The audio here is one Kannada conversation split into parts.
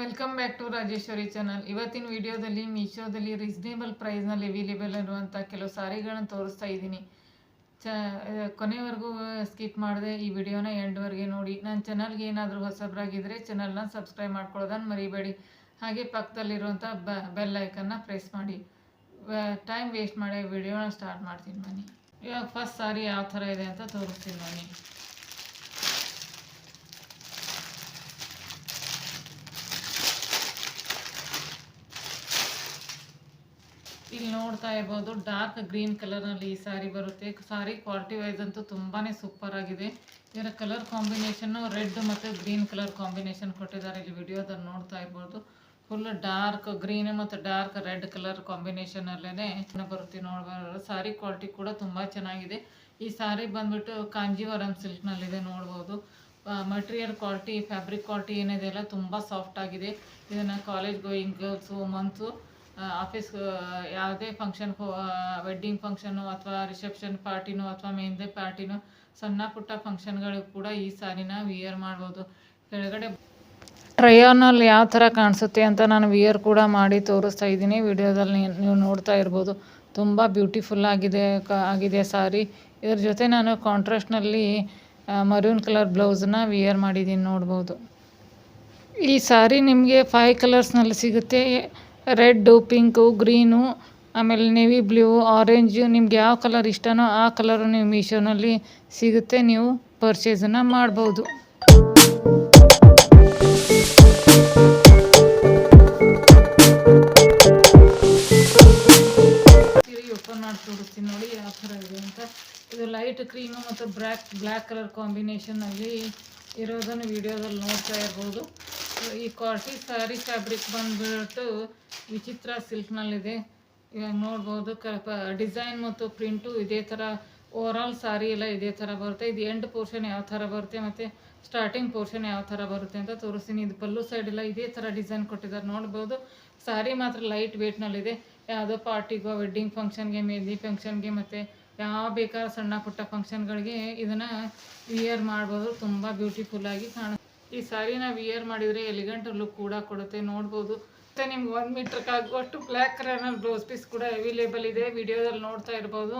Welcome back to Rajeshwari channel ಇವತ್ತಿನ ವಿಡಿಯೋದಲ್ಲಿ ಮೀಶೋದಲ್ಲಿ ರೀಸನೇಬಲ್ ಪ್ರೈಸ್ನಲ್ಲಿ ಅವೈಲೇಬಲ್ ಇರುವಂಥ ಕೆಲವು ಸಾರಿಗಳನ್ನು ತೋರಿಸ್ತಾ ಇದ್ದೀನಿ. ಚ ಕೊನೆವರೆಗೂ ಸ್ಕಿಪ್ ಮಾಡಿದೆ ಈ ವಿಡಿಯೋನ ಎಂಡ್ವರೆಗೆ ನೋಡಿ. ನನ್ನ ಚಾನಲ್ಗೆ ಏನಾದರೂ ಹೊಸಬ್ರಾಗಿದ್ದರೆ ಚಾನಲ್ನ ಸಬ್ಸ್ಕ್ರೈಬ್ ಮಾಡ್ಕೊಳ್ಳೋದನ್ನು ಮರಿಬೇಡಿ. ಹಾಗೆ ಪಕ್ಕದಲ್ಲಿರುವಂಥ ಬ ಬೆಲ್ ಐಕನ್ನ ಪ್ರೆಸ್ ಮಾಡಿ. ಟೈಮ್ ವೇಸ್ಟ್ ಮಾಡಿ ವಿಡಿಯೋನ ಸ್ಟಾರ್ಟ್ ಮಾಡ್ತೀನಿ ಬನ್ನಿ. ಇವಾಗ ಫಸ್ಟ್ ಸಾರಿ ಯಾವ ಥರ ಇದೆ ಅಂತ ತೋರಿಸ್ತೀನಿ ಬನ್ನಿ. ಇಲ್ಲಿ ನೋಡ್ತಾ ಇರ್ಬೋದು. ಡಾರ್ಕ್ ಗ್ರೀನ್ ಕಲರ್ನಲ್ಲಿ ಈ ಸಾರಿ ಬರುತ್ತೆ. ಸಾರಿ ಕ್ವಾಲಿಟಿ ವೈಸ್ ಅಂತೂ ತುಂಬಾ ಸೂಪರ್ ಆಗಿದೆ. ಇದರ ಕಲರ್ ಕಾಂಬಿನೇಷನ್ನು ರೆಡ್ ಮತ್ತು ಗ್ರೀನ್ ಕಲರ್ ಕಾಂಬಿನೇಷನ್ ಕೊಟ್ಟಿದ್ದಾರೆ. ಇಲ್ಲಿ ವಿಡಿಯೋದಲ್ಲಿ ನೋಡ್ತಾ ಇರ್ಬೋದು. ಫುಲ್ ಡಾರ್ಕ್ ಗ್ರೀನ್ ಮತ್ತು ಡಾರ್ಕ್ ರೆಡ್ ಕಲರ್ ಕಾಂಬಿನೇಷನಲ್ಲೇ ಬರುತ್ತೆ ನೋಡ್ಬೋದು ಸಾರಿ ಕ್ವಾಲಿಟಿ ಕೂಡ ತುಂಬ ಚೆನ್ನಾಗಿದೆ. ಈ ಸಾರಿ ಬಂದ್ಬಿಟ್ಟು ಕಾಂಜೀವರಂ ಸಿಲ್ಕ್ನಲ್ಲಿದೆ ನೋಡ್ಬೋದು. ಮಟೀರಿಯಲ್ ಕ್ವಾಲಿಟಿ ಫ್ಯಾಬ್ರಿಕ್ ಕ್ವಾಲಿಟಿ ಏನಿದೆ ಎಲ್ಲ ತುಂಬ ಸಾಫ್ಟ್ ಆಗಿದೆ. ಇದನ್ನು college going girls months office ಯಾವುದೇ ಫಂಕ್ಷನ್ ವೆಡ್ಡಿಂಗ್ ಫಂಕ್ಷನು ಅಥವಾ ರಿಸೆಪ್ಷನ್ ಪಾರ್ಟಿನೋ ಅಥವಾ ಮೆಹಂದಿ ಪಾರ್ಟಿನೂ ಸಣ್ಣ ಪುಟ್ಟ ಫಂಕ್ಷನ್ಗಳು ಕೂಡ ಈ ಸಾರಿನ ವಿಯರ್ ಮಾಡ್ಬೋದು. ಕೆಳಗಡೆ ಟ್ರಯೋನಲ್ಲಿ ಯಾವ ಥರ ಕಾಣಿಸುತ್ತೆ ಅಂತ ನಾನು ವಿಯರ್ ಕೂಡ ಮಾಡಿ ತೋರಿಸ್ತಾ ಇದ್ದೀನಿ. ವಿಡಿಯೋದಲ್ಲಿ ನೀವು ನೋಡ್ತಾ ಇರ್ಬೋದು. ತುಂಬ ಬ್ಯೂಟಿಫುಲ್ ಆಗಿದೆ ಆಗಿದೆ ಸಾರಿ. ಇದ್ರ ಜೊತೆ ನಾನು ಕಾಂಟ್ರಾಸ್ಟ್ನಲ್ಲಿ ಮರೂನ್ ಕಲರ್ ಬ್ಲೌಸನ್ನ ವಿಯರ್ ಮಾಡಿದ್ದೀನಿ ನೋಡ್ಬೋದು. ಈ ಸಾರಿ ನಿಮಗೆ ಫೈವ್ ಕಲರ್ಸ್ನಲ್ಲಿ ಸಿಗುತ್ತೆ. ರೆಡ್ಡು, ಪಿಂಕು, ಗ್ರೀನು, ಆಮೇಲೆ ನೇವಿ ಬ್ಲೂ, ಆರೆಂಜು, ನಿಮ್ಗೆ ಯಾವ ಕಲರ್ ಇಷ್ಟನೋ ಆ ಕಲರು ನೀವು ಮೀಶೋನಲ್ಲಿ ಸಿಗುತ್ತೆ, ನೀವು ಪರ್ಚೇಸನ್ನು ಮಾಡ್ಬೋದು. ಮಾಡಿ ತೋರಿಸ್ತೀನಿ ನೋಡಿ ಯಾವ ಥರ ಇದೆ ಅಂತ. ಇದು ಲೈಟ್ ಕ್ರೀಮು ಮತ್ತು ಬ್ಲ್ಯಾಕ್ ಬ್ಲ್ಯಾಕ್ ಕಲರ್ ಕಾಂಬಿನೇಷನಲ್ಲಿ ಇರೋದನ್ನು ವಿಡಿಯೋದಲ್ಲಿ ನೋಡ್ತಾ ಇರ್ಬೋದು. ಈ ಕ್ವಾಲಿಟಿ ಸ್ಯಾರಿ ಫ್ಯಾಬ್ರಿಕ್ ಬಂದ್ಬಿಟ್ಟು ವಿಚಿತ್ರ ಸಿಲ್ಕ್ನಲ್ಲಿದೆ. ಇವಾಗ ನೋಡ್ಬೋದು, ಕ ಡಿಸೈನ್ ಮತ್ತು ಪ್ರಿಂಟು ಇದೇ ಥರ ಓವರಾಲ್ ಸಾರಿ ಎಲ್ಲ ಇದೇ ಥರ ಬರುತ್ತೆ. ಇದು ಎಂಡ್ ಪೋರ್ಷನ್ ಯಾವ ಥರ ಬರುತ್ತೆ ಮತ್ತು ಸ್ಟಾರ್ಟಿಂಗ್ ಪೋರ್ಷನ್ ಯಾವ ಥರ ಬರುತ್ತೆ ಅಂತ ತೋರಿಸ್ತೀನಿ. ಇದು ಪಲ್ಲು ಸೈಡ್ ಎಲ್ಲ ಇದೇ ಥರ ಡಿಸೈನ್ ಕೊಟ್ಟಿದ್ದಾರೆ. ನೋಡ್ಬೋದು ಸಾರಿ ಮಾತ್ರ ಲೈಟ್ ವೇಟ್ನಲ್ಲಿದೆ ಯಾವುದೋ ಪಾರ್ಟಿಗೋ ವೆಡ್ಡಿಂಗ್ ಫಂಕ್ಷನ್ಗೆ ಮೆಹಂದಿ ಫಂಕ್ಷನ್ಗೆ ಮತ್ತು ಯಾವ ಬೇಕಾದ ಸಣ್ಣ ಪುಟ್ಟ ಫಂಕ್ಷನ್ಗಳಿಗೆ ಇದನ್ನು ವಿಯರ್ ತುಂಬ ಬ್ಯೂಟಿಫುಲ್ಲಾಗಿ ಕಾಣ ಈ ಸಾರಿನ ವಿಯರ್ ಮಾಡಿದರೆ ಎಲಿಗೆಂಟ್ ಲುಕ್ ಕೂಡ ಕೊಡುತ್ತೆ. ನೋಡ್ಬೋದು ಮತ್ತು ನಿಮ್ಗೆ ಒಂದು ಮೀಟ್ರ್ಗೆ ಆಗುವಷ್ಟು ಬ್ಲ್ಯಾಕ್ ಕಲರ್ನಲ್ಲಿ ಬ್ಲೌಸ್ ಪೀಸ್ ಕೂಡ ಅವೈಲೇಬಲ್ ಇದೆ. ವಿಡಿಯೋದಲ್ಲಿ ನೋಡ್ತಾ ಇರ್ಬೋದು.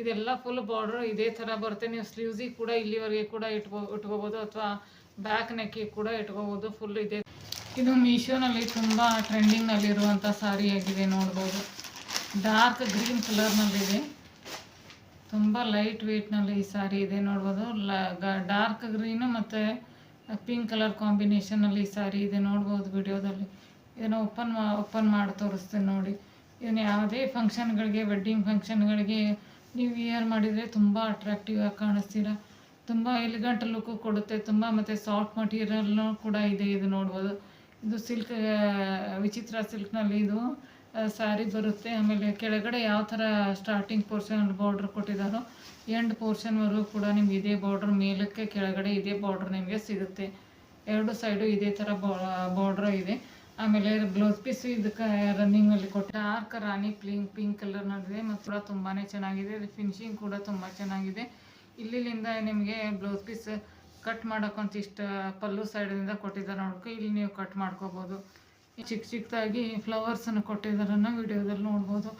ಇದೆಲ್ಲ ಫುಲ್ ಬಾರ್ಡ್ರು ಇದೇ ಥರ ಬರುತ್ತೆ. ನೀವು ಸ್ಲೀವ್ಸಿಗೆ ಕೂಡ ಇಲ್ಲಿವರೆಗೆ ಕೂಡ ಇಟ್ಕೋ, ಇಟ್ಕೋಬೋದು ಅಥವಾ ಬ್ಯಾಕ್ ನೆಕ್ಕಿಗೆ ಕೂಡ ಇಟ್ಕೋಬೋದು. ಫುಲ್ ಇದೆ. ಇದು ಮೀಶೋನಲ್ಲಿ ತುಂಬ ಟ್ರೆಂಡಿಂಗ್ನಲ್ಲಿರುವಂಥ ಸಾರಿ ಆಗಿದೆ ನೋಡ್ಬೋದು. ಡಾರ್ಕ್ ಗ್ರೀನ್ ಕಲರ್ನಲ್ಲಿದೆ ತುಂಬ ಲೈಟ್ ವೆಯ್ಟ್ನಲ್ಲಿ ಈ ಸಾರಿ ಇದೆ ನೋಡ್ಬೋದು. ಡಾರ್ಕ್ ಗ್ರೀನು ಮತ್ತು ಪಿಂಕ್ ಕಲರ್ ಕಾಂಬಿನೇಷನಲ್ಲಿ ಈ ಸಾರಿ ಇದೆ ನೋಡ್ಬೋದು ವಿಡಿಯೋದಲ್ಲಿ. ಇದನ್ನು ಓಪನ್ ಮಾ, ಓಪನ್ ಮಾಡಿ ತೋರಿಸ್ತೀನಿ ನೋಡಿ. ಇದನ್ನು ಯಾವುದೇ ಫಂಕ್ಷನ್ಗಳಿಗೆ, ವೆಡ್ಡಿಂಗ್ ಫಂಕ್ಷನ್ಗಳಿಗೆ ನೀವು ವಿಯರ್ ಮಾಡಿದರೆ ತುಂಬ ಅಟ್ರಾಕ್ಟಿವ್ ಆಗಿ ಕಾಣಿಸ್ತೀರ. ತುಂಬ ಎಲಿಗಂಟ್ ಲುಕ್ಕು ಕೊಡುತ್ತೆ. ತುಂಬ ಮತ್ತು ಸಾಫ್ಟ್ ಮಟೀರಿಯಲ್ನು ಕೂಡ ಇದೆ ಇದು ನೋಡ್ಬೋದು. ಇದು ಸಿಲ್ಕ್ ವಿಚಿತ್ರ ಸಿಲ್ಕ್ನಲ್ಲಿ ಇದು ಸ್ಯಾರಿ ಬರುತ್ತೆ. ಆಮೇಲೆ ಕೆಳಗಡೆ ಯಾವ ಥರ ಸ್ಟಾರ್ಟಿಂಗ್ ಪೋರ್ಷನ್ ಬಾರ್ಡ್ರ್ ಕೊಟ್ಟಿದ್ದಾರೋ ಎಂಡ್ ಪೋರ್ಷನ್ವರೆಗೂ ಕೂಡ ನಿಮ್ಗೆ ಇದೇ ಬಾರ್ಡ್ರ್ ಮೇಲಕ್ಕೆ ಕೆಳಗಡೆ ಇದೇ ಬಾರ್ಡ್ರ್ ನಿಮಗೆ ಸಿಗುತ್ತೆ. ಎರಡು ಸೈಡು ಇದೇ ಥರ ಬಾರ್ಡ್ರ್ ಇದೆ. ಆಮೇಲೆ ಬ್ಲೌಸ್ ಪೀಸ್ ಇದಕ್ಕೆ ರನ್ನಿಂಗಲ್ಲಿ ಕೊಟ್ಟ dark rani pink pink colour ನಡುವೆ ಮತ್ತು ಕೂಡ ತುಂಬಾ ಚೆನ್ನಾಗಿದೆ. ಫಿನಿಶಿಂಗ್ ಕೂಡ ತುಂಬ ಚೆನ್ನಾಗಿದೆ. ಇಲ್ಲಿಂದ ನಿಮಗೆ ಬ್ಲೌಸ್ ಪೀಸ್ ಕಟ್ ಮಾಡೋಕ್ಕಂತ ಇಷ್ಟ, ಪಲ್ಲು ಸೈಡಿಂದ ಕೊಟ್ಟಿದ್ದಾರೆ ನೋಡ್ಕೊ, ಇಲ್ಲಿ ನೀವು ಕಟ್ ಮಾಡ್ಕೋಬೋದು. ಚಿಕ್ಕ ಚಿಕ್ಕದಾಗಿ ಫ್ಲವರ್ಸನ್ನು ಕೊಟ್ಟಿದ್ದಾರನ್ನ ವಿಡಿಯೋದಲ್ಲಿ ನೋಡ್ಬೋದು.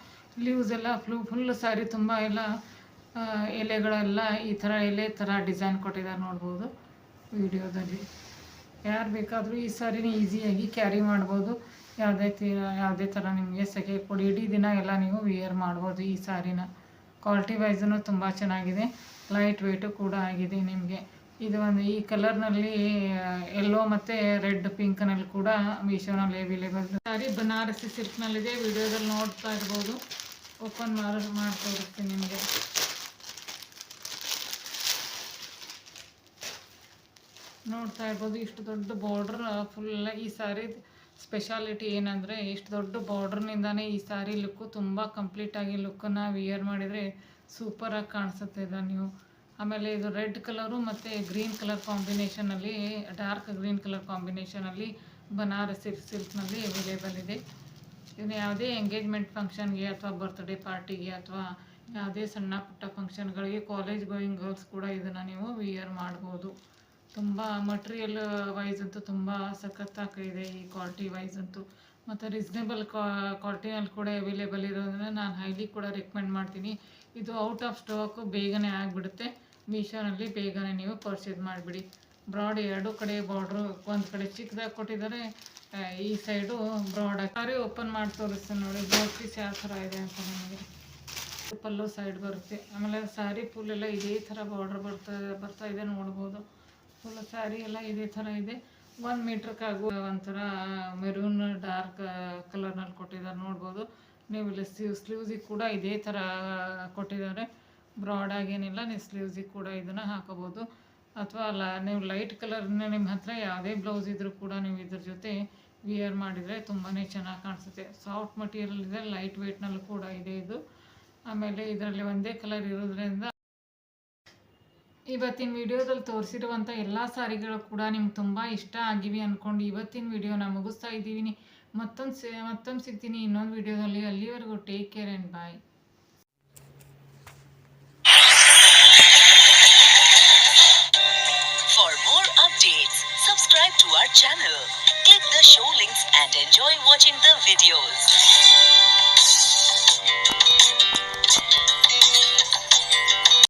ಲೀವ್ಸ್ ಎಲ್ಲ ಫ್ಲೂ ಫುಲ್ ಸ್ಯಾರಿ ತುಂಬ ಎಲ್ಲ ಎಲೆಗಳೆಲ್ಲ ಈ ಥರ ಎಲೆ ಥರ ಡಿಸೈನ್ ಕೊಟ್ಟಿದ್ದಾರೆ ನೋಡ್ಬೋದು ವಿಡಿಯೋದಲ್ಲಿ. ಯಾರು ಬೇಕಾದರೂ ಈ ಸಾರಿನ ಈಸಿಯಾಗಿ ಕ್ಯಾರಿ ಮಾಡ್ಬೋದು. ಯಾವುದೇ ಯಾವುದೇ ಥರ ನಿಮಗೆ ಸೆಕೆ ಕೊಡಿ. ಇಡೀ ದಿನ ಎಲ್ಲ ನೀವು ವಿಯರ್ ಮಾಡ್ಬೋದು ಈ ಸಾರಿನ. ಕ್ವಾಲಿಟಿ ವೈಸೂ ತುಂಬ ಚೆನ್ನಾಗಿದೆ. ಲೈಟ್ ವೆಯ್ಟು ಕೂಡ ಆಗಿದೆ ನಿಮಗೆ. ಇದು ಒಂದು ಈ ಕಲರ್ನಲ್ಲಿ, ಎಲ್ಲೋ ಮತ್ತು ರೆಡ್, ಪಿಂಕ್ನಲ್ಲಿ ಕೂಡ ಮೀಶೋನಲ್ಲಿ ಅವೈಲೇಬಲ್ ಸಾರಿ ಬನಾರಸಿ ಸಿಲ್ಕ್ನಲ್ಲಿದೆ. ವಿಡಿಯೋದಲ್ಲಿ ನೋಡ್ತಾ ಇರ್ಬೋದು. ಓಪನ್ ಮಾಡಿ ತೋರಿಸ್ತೀನಿ ನಿಮಗೆ. ನೋಡ್ತಾ ಇರ್ಬೋದು, ಇಷ್ಟು ದೊಡ್ಡ ಬಾರ್ಡ್ರ್ ಫುಲ್ ಈ ಸಾರಿ ಸ್ಪೆಷಾಲಿಟಿ ಏನಂದರೆ ಇಷ್ಟು ದೊಡ್ಡ ಬಾರ್ಡ್ರ್ನಿಂದಾನೇ ಈ ಸಾರಿ ಲುಕ್ಕು ತುಂಬ ಕಂಪ್ಲೀಟಾಗಿ ಲುಕ್ಕನ್ನ ವಿಯರ್ ಮಾಡಿದರೆ ಸೂಪರಾಗಿ ಕಾಣಿಸುತ್ತೆ ಇದು ನೀವು ಆಮೇಲೆ ಇದು ರೆಡ್ ಕಲರು ಮತ್ತು ಗ್ರೀನ್ ಕಲರ್ ಕಾಂಬಿನೇಷನಲ್ಲಿ ಡಾರ್ಕ್ ಗ್ರೀನ್ ಕಲರ್ ಕಾಂಬಿನೇಷನಲ್ಲಿ ಬನಾರಸಿ ಸಿಲ್ಕ್ನಲ್ಲಿ ಅವೈಲೇಬಲ್ ಇದೆ. ಇದನ್ನು ಯಾವುದೇ ಎಂಗೇಜ್ಮೆಂಟ್ ಫಂಕ್ಷನ್ಗೆ ಅಥವಾ ಬರ್ತ್ಡೇ ಪಾರ್ಟಿಗೆ ಅಥವಾ ಯಾವುದೇ ಸಣ್ಣ ಪುಟ್ಟ ಫಂಕ್ಷನ್ಗಳಿಗೆ ಕಾಲೇಜ್ ಗೋಯಿಂಗ್ ಗರ್ಲ್ಸ್ ಕೂಡ ಇದನ್ನು ನೀವು ವಿಯರ್ ಮಾಡ್ಬೋದು. ತುಂಬ ಮಟೀರಿಯಲ್ ವೈಸ್ ಅಂತೂ ತುಂಬ ಸಖತ್ತಾಗಿದೆ ಈ ಕ್ವಾಲಿಟಿ ವೈಸ್ ಅಂತೂ. ಮತ್ತು ರೀಸ್ನೇಬಲ್ ಕ್ವಾಲಿಟಿನಲ್ಲಿ ಕೂಡ ಅವೈಲೇಬಲ್ ಇರೋದ್ರಿಂದ ನಾನು ಹೈಲಿ ಕೂಡ ರೆಕಮೆಂಡ್ ಮಾಡ್ತೀನಿ. ಇದು ಔಟ್ ಆಫ್ ಸ್ಟಾಕು ಬೇಗನೆ ಆಗಿಬಿಡುತ್ತೆ. ಮೀಶೋನಲ್ಲಿ ಬೇಗನೆ ನೀವು ಪರ್ಚೇಸ್ ಮಾಡಿಬಿಡಿ. ಬ್ರಾಡ್ ಎರಡು ಕಡೆ ಬಾರ್ಡ್ರು ಒಂದು ಕಡೆ ಚಿಕ್ಕದಾಗಿ ಕೊಟ್ಟಿದ್ದಾರೆ ಈ ಸೈಡು ಬ್ರಾಡ್ ಸಾರಿ ಓಪನ್ ಮಾಡಿ ತೋರಿಸ್ತೀನಿ ನೋಡಿ ಬ್ಲೌಸ್ ಪೀಸ್ ಯಾವ ಥರ ಇದೆ ಅಂತ ನಿಮಗೆ. ಪಲ್ಲು ಸೈಡ್ ಬರುತ್ತೆ. ಆಮೇಲೆ ಸಾರಿ ಫುಲ್ ಎಲ್ಲ ಇದೇ ಥರ ಬಾರ್ಡ್ರ್ ಬರ್ತಾ ಬರ್ತಾ ಇದೆ ನೋಡ್ಬೋದು. ಫುಲ್ ಸ್ಯಾರಿ ಎಲ್ಲ ಇದೇ ಥರ ಇದೆ. ಒನ್ ಕಾಗು ಒಂಥರ ಮೆರೂನ್ ಡಾರ್ಕ್ ಕಲರ್ನಲ್ಲಿ ಕೊಟ್ಟಿದ್ದಾರೆ ನೋಡ್ಬೋದು. ನೀವು ಇಲ್ಲಿ ಸ್ಲೀವ್ ಸ್ಲೀವ್ಸಿಗೆ ಕೂಡ ಇದೇ ಥರ ಕೊಟ್ಟಿದ್ದಾರೆ. ಬ್ರಾಡ್ ಆಗೇನಿಲ್ಲ, ನೀವು ಸ್ಲೀವ್ಸಿಗೆ ಕೂಡ ಇದನ್ನು ಹಾಕೋಬೋದು ಅಥವಾ ಲ, ನೀವು ಲೈಟ್ ಕಲರ್ನ ನಿಮ್ಮ ಹತ್ರ ಯಾವುದೇ ಬ್ಲೌಸ್ ಇದ್ದರೂ ಕೂಡ ನೀವು ಇದ್ರ ಜೊತೆ ವಿಯರ್ ಮಾಡಿದರೆ ತುಂಬಾ ಚೆನ್ನಾಗಿ ಕಾಣಿಸುತ್ತೆ. ಸಾಫ್ಟ್ ಮಟೀರಿಯಲ್ ಇದೆ ಲೈಟ್ ವೆಯ್ಟ್ನಲ್ಲೂ ಕೂಡ ಇದೆ ಇದು. ಆಮೇಲೆ ಇದರಲ್ಲಿ ಒಂದೇ ಕಲರ್ ಇರೋದ್ರಿಂದ ಇವತ್ತಿನ ವಿಡಿಯೋದಲ್ಲಿ ತೋರಿಸಿರುವಂಥ ಎಲ್ಲ ಸಾರಿಗಳು ಕೂಡ ನಿಮ್ಗೆ ತುಂಬ ಇಷ್ಟ ಆಗಿವೆ ಅಂದ್ಕೊಂಡು ಇವತ್ತಿನ ವಿಡಿಯೋನ ಮುಗಿಸ್ತಾ ಇದ್ದೀವಿ ಮತ್ತೊಂದು ಸಿ ಮತ್ತೊಂದು ಸಿಗ್ತೀನಿ ಇನ್ನೊಂದು ವಿಡಿಯೋದಲ್ಲಿ. ಅಲ್ಲಿವರೆಗೂ take care and bye more updates, subscribe to our channel, click the show links and enjoy watching the videos.